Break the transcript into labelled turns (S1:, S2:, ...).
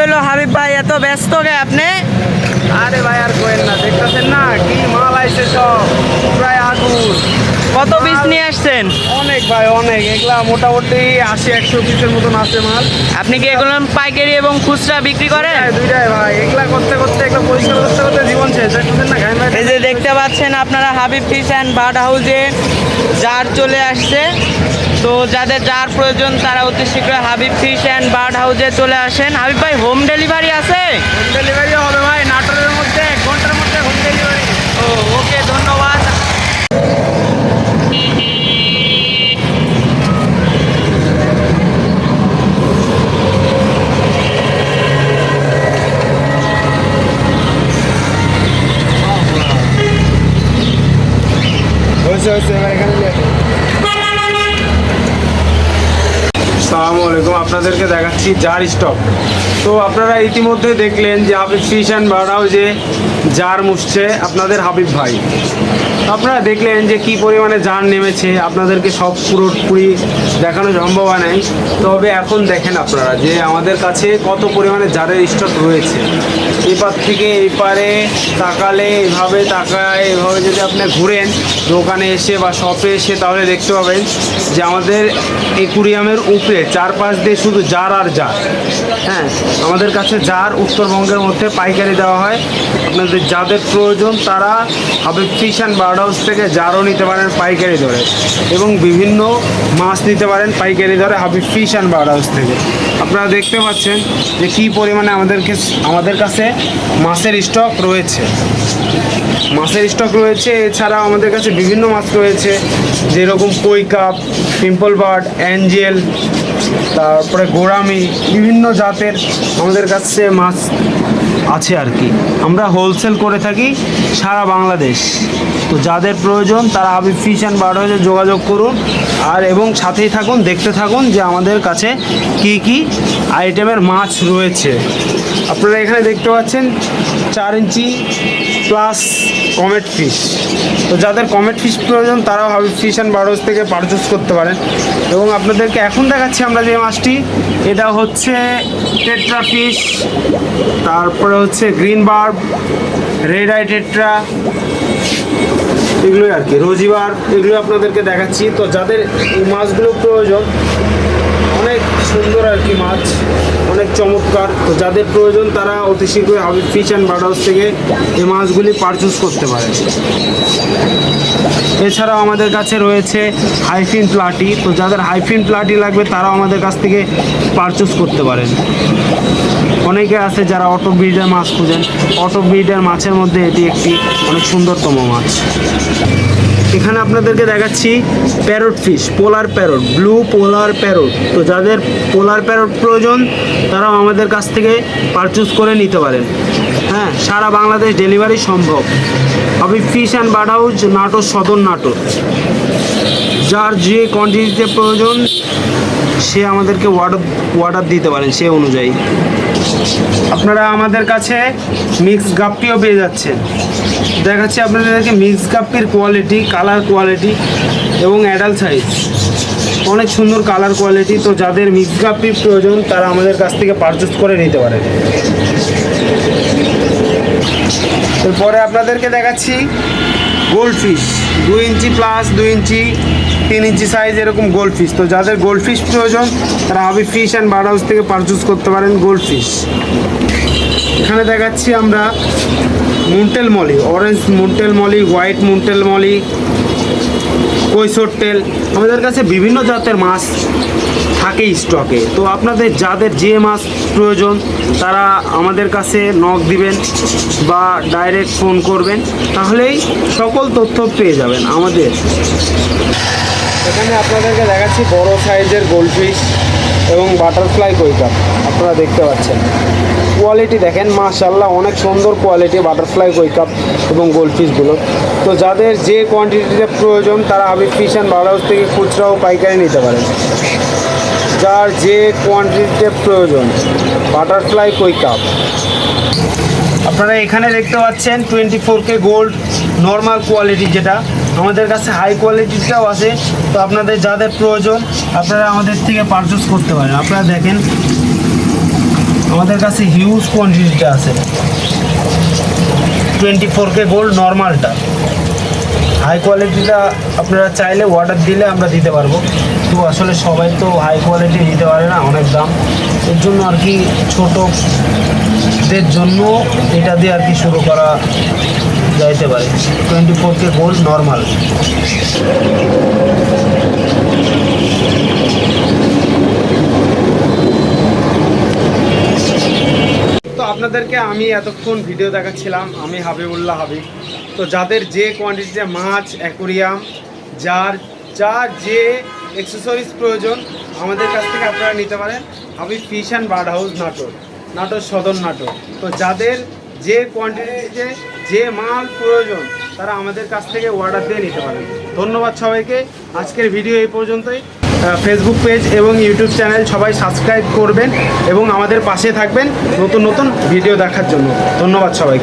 S1: হলো হাবিব ভাই এত ব্যস্ত গে আপনি?
S2: আরে ভাই আর কোয়েন না দেখতেছেন না? কি মাল আইছে সব? প্রায় আগুন।
S1: কত পিস নিয়ে আসছেন?
S2: অনেক ভাই অনেক। এগুলা মোটামুটি আশি একশো পিসের মতন আছে মাল।
S1: আপনি কি এগুলো পাইকারি এবং খুচরা বিক্রি করেন?
S2: দুইটাই ভাই। এগুলা করতে করতে এগুলো পরিষ্কার করতে করতে জীবন শেষ। দেখতেছেন না
S1: এই যে দেখতে পাচ্ছেন আপনারা হাবিব ফিশ অ্যান্ড বার্ড হাউসে জার চলে আসছে। তো যাদের যার প্রয়োজন তারা অতি শীঘ্র হাবিব ফিশ অ্যান্ড বার্ড হাউসে চলে আসেন। হাবিব ভাই হোম ডেলিভারি আছে?
S2: হোম ডেলিভারিও হবে ভাই নাটোরের মধ্যে এক ঘণ্টার মধ্যে হোম ডেলিভারি
S1: ও ওকে ধন্যবাদ।
S2: হয়েছে হয়েছে এবার এখানে আসসালামু আলাইকুম আপনাদেরকে দেখাচ্ছি জার স্টক। তো আপনারা ইতিমধ্যে দেখলেন যে হাবিব ফিশ অ্যান্ড বার্ড হাউসে জার মুছছে আপনাদের হাবিব ভাই। আপনারা দেখলেন যে কি পরিমাণে জার নেমেছে, আপনাদেরকে সব পুরোপুরি দেখানো সম্ভব হয় নাই। তবে এখন দেখেন আপনারা যে আমাদের কাছে কত পরিমাণে জারের স্টক রয়েছে। এপার থেকে এপারে তাকালে এভাবে তাকায়, এভাবে যদি আপনি ঘুরেন, দোকানে এসে বা শপে এসে তাহলে দেখতে পাবেন যে আমাদের একুরিয়ামের উপরে চারপাশ দিয়ে শুধু জার আর জার। হ্যাঁ আমাদের কাছে জার উত্তরবঙ্গের মধ্যে পাইকারি দেওয়া হয়। আপনাদের যাদের প্রয়োজন, তারা Habib fish and bird house থেকে জারও নিতে পারেন পাইকারি ধরে এবং বিভিন্ন মাছ নিতে পারেন পাইকারি ধরে Habib fish and bird house থেকে। আপনারা দেখতে পাচ্ছেন যে কী পরিমাণে আমাদেরকে, আমাদের কাছে মাছের স্টক রয়েছে। মাছের স্টক রয়েছে, এছাড়াও আমাদের কাছে বিভিন্ন মাছ রয়েছে, যেরকম কই কাপ, পিম্পল বার্ড, অ্যাঞ্জেল তারপরে গোড়ামি, বিভিন্ন জাতের আমাদের কাছে মাছ আছে আর কি। আমরা হোলসেল করে থাকি সারা বাংলাদেশ। তো যাদের প্রয়োজন তারা হাবিব ফিশ অ্যান্ড বার্ড হাউসে যোগাযোগ করুন। আর এবং সাথেই থাকুন, দেখতে থাকুন যে আমাদের কাছে কি কি আইটেমের মাছ রয়েছে। আপনারা এখানে দেখতে পাচ্ছেন চার ইঞ্চি প্লাস কমেট ফিশ তো যাদের কমেট ফিশ প্রয়োজন, তারাও হাবিব ফিশ অ্যান্ড হাউস থেকে পারচেস করতে পারেন। এবং আপনাদেরকে এখন দেখাচ্ছি আমরা যে মাছটি, এটা হচ্ছে টেট্রা ফিশ তারপরে হচ্ছে green barb red eye tetra এগুলোই আর কি। রোজিবার এগুলো আপনাদেরকে দেখাচ্ছি। তো যাদের এই মাছগুলো প্রয়োজন, অনেক সুন্দর আর কি মাছ, অনেক চমৎকার। তো যাদের প্রয়োজন, তারা অতি শীঘ্রই Habib fish and bird house থেকে এই মাছগুলি পারচেস করতে পারে এছাড়াও আমাদের কাছে রয়েছে হাইফিন প্লাটি তো যাদের হাইফিন প্লাটি লাগবে, তারাও আমাদের কাছ থেকে পারচেস করতে পারেন। অনেকে আছে যারা অটো ব্রিডের মাছ খুঁজেন। অটো ব্রিডের মাছের মধ্যে এটি একটি অনেক সুন্দরতম মাছ। এখানে আপনাদেরকে দেখাচ্ছি parrot fish polar parrot blue polar parrot তো যাদের পোলার প্যারট প্রয়োজন, তারাও আমাদের কাছ থেকে পারচেস করে নিতে পারেন। হ্যাঁ সারা বাংলাদেশ ডেলিভারি সম্ভব। হবে fish and bird house Natore সদর নাটোর। যার যে কোয়ান্টিটিতে প্রয়োজন, সে আমাদেরকে অর্ডার অর্ডার দিতে পারেন, সে অনুযায়ী। আপনারা আমাদের কাছে মিক্স গাপ্পিও পেয়ে যাচ্ছেন। দেখাচ্ছি আপনাদেরকে মিক্স গাপ্পির কোয়ালিটি কালার কোয়ালিটি এবং অ্যাডাল্ট সাইজ অনেক সুন্দর কালার কোয়ালিটি তো যাদের মিক্স গাপ্পির প্রয়োজন, তারা আমাদের কাছ থেকে পারচেস করে নিতে পারে। এরপরে আপনাদেরকে দেখাচ্ছি গোল্ড ফিশ দুই ইঞ্চি প্লাস দুই ইঞ্চি তিন ইঞ্চি সাইজ এরকম গোল্ড ফিশ তো যাদের গোল্ড প্রয়োজন, তারা Habib fish and bird house থেকে পারচেস করতে পারেন গোল্ড এখানে দেখাচ্ছি আমরা moontail molly orange moontail molly white moontail molly, কৈশোর তেল। আমাদের কাছে বিভিন্ন জাতের মাছ থাকে স্টকে তো আপনাদের যাদের যে মাছ প্রয়োজন, তারা আমাদের কাছে নক দিবেন বা ডাইরেক্ট ফোন করবেন, তাহলেই সকল তথ্য পেয়ে যাবেন আমাদের। এখানে আপনাদেরকে দেখাচ্ছি বড় সাইজের গোল্ডফিশ এবং বাটারফ্লাই কৈকাপ আপনারা দেখতে পাচ্ছেন। কোয়ালিটি দেখেন মাশাল্লাহ অনেক সুন্দর কোয়ালিটি বাটারফ্লাই কৈকাপ এবং গোল্ডফিশগুলো। তো যাদের যে কোয়ান্টিটিতে প্রয়োজন, তারা Habib fish and bird house থেকে খুচরা ও পাইকারি নিতে পারেন। যার যে কোয়ান্টিটিতে প্রয়োজন, বাটারফ্লাই কৈকাপ আপনারা এখানে দেখতে পাচ্ছেন, twenty four K gold, normal quality যেটা। আমাদের কাছে হাই কোয়ালিটিটাও আছে, তো আপনাদের যাদের প্রয়োজন, আপনারা আমাদের থেকে পারচেস করতে পারেন। আপনারা দেখেন, আমাদের কাছে হিউজ কোয়ান্টিটিটা আছে। টোয়েন্টি ফোর কে গোল্ড নর্মালটা হাই কোয়ালিটিটা আপনারা চাইলে অর্ডার দিলে আমরা দিতে পারব। তো আসলে সবাই তো হাই কোয়ালিটি দিতে পারে না, অনেক দাম। এর জন্য আর কি ছোটদের জন্য এটা দিয়ে আর কি শুরু করা যাইতে পারে। Twenty four K gold normal তো আপনাদেরকে আমি এতক্ষণ ভিডিও দেখাচ্ছিলাম, আমি হাবিবুল্লাহ হাবিব। তো যাদের যে কোয়ান্টিটিতে মাছ অ্যাকোরিয়াম যার যার যে এক্সেসরিজ প্রয়োজন, আমাদের কাছ থেকে আপনারা নিতে পারেন। Habib fish and bird house নাটক নাটক সদর নাটক তো যাদের যে কোয়ান্টিটিতে যে মাল প্রয়োজন, তারা আমাদের কাছ থেকে অর্ডার দিয়ে নিতে পারেন। ধন্যবাদ সবাইকে। আজকের ভিডিও এই পর্যন্তই। ফেসবুক পেজ এবং ইউটিউব চ্যানেল সবাই সাবস্ক্রাইব করবেন এবং আমাদের পাশে থাকবেন নতুন নতুন ভিডিও দেখার জন্য। ধন্যবাদ সবাইকে।